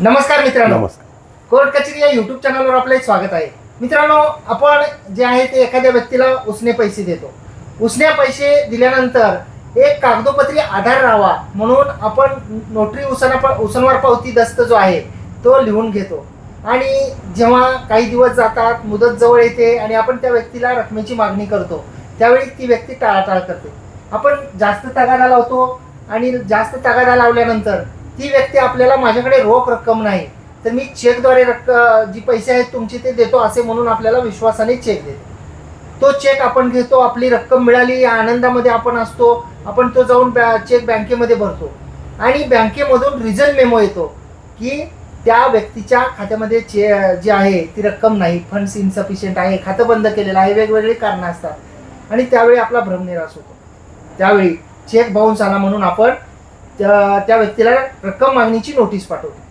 नमस्कार मित्रांनो. कोर्ट कचेरी या युट्यूब चॅनलवर आपलं स्वागत आहे. मित्रांनो आपण जे आहे ते एखाद्या व्यक्तीला उसने पैसे देतो. उसने पैसे दिल्यानंतर एक कागदोपत्री आधार राहावा म्हणून आपण नोटरी उसना उसनवार पावती दस्त जो आहे तो लिहून घेतो. आणि जेव्हा काही दिवस जातात मुदत जवळ येते आणि आपण त्या व्यक्तीला रकमेची मागणी करतो त्यावेळी ती व्यक्ती टाळाटाळ करते. आपण जास्त तगादा लावतो आणि जास्त तगादा लावल्यानंतर ती व्यक्ती आपल्याला माझ्याकडे रोख रक्कम नाही तर मी चेकद्वारे रक्क जी पैसे आहेत तुमचे ते देतो असे म्हणून आपल्याला विश्वासाने चेक देतो. तो चेक आपण घेतो आपली रक्कम मिळाली या आनंदामध्ये आपण असतो आपण तो जाऊन बॅ चेक बँकेमध्ये भरतो. आणि बँकेमधून रिझन मेमो येतो की त्या व्यक्तीच्या खात्यामध्ये चे जी आहे ती रक्कम नाही फंड्स इन्सफिशियंट आहे खातं बंद केलेलं आहे वेगवेगळी कारणं असतात. आणि त्यावेळी आपला भ्रमनिराश होतो. त्यावेळी चेक बाउन्स आला म्हणून आपण त्या त्या व्यक्तीला रक्कम मागणीची नोटीस पाठवतो